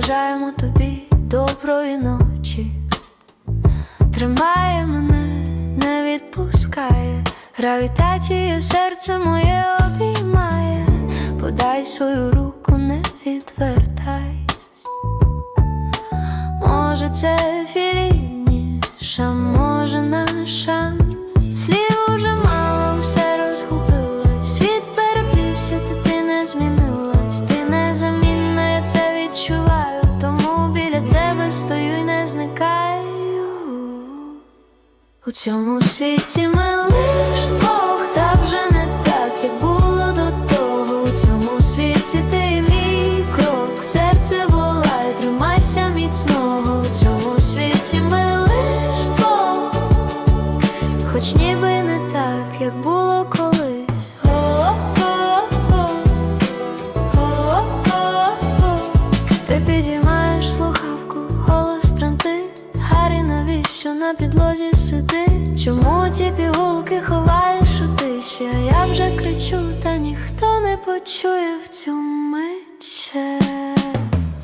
бажаємо тобі доброї ночі, тримає мене, не відпускає, гравітація серце моє обіймає, подай свою руку, не відвертайся. Може це філініша, може наша. У цьому світі ми лиш двох, та вже не так, як було до того. У цьому світі ти мій крок, серце волає, тримайся міцного. У цьому світі ми лиш двох, хоч ніби не так, як було колись. О-о-о, о-о-о. Ти підіймаєш підлозі сидить? Чому ті пігулки ховаєш у тиші? А я вже кричу, та ніхто не почує в цю мить.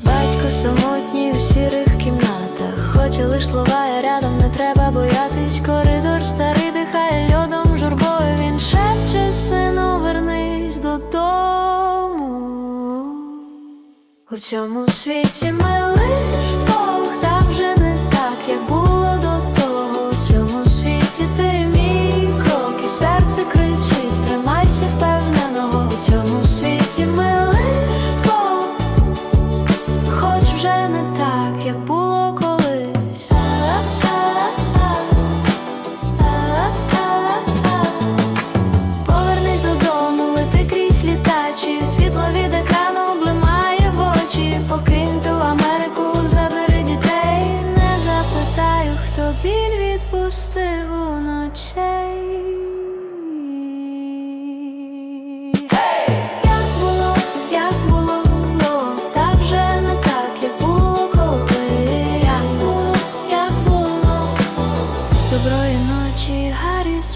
Батько самотній у сірих кімнатах, хоче лиш слова, я рядом не треба боятись. Коридор старий дихає льодом, журбою він шепче, сину, вернись додому. У цьому світі ми У цьому світі ми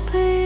як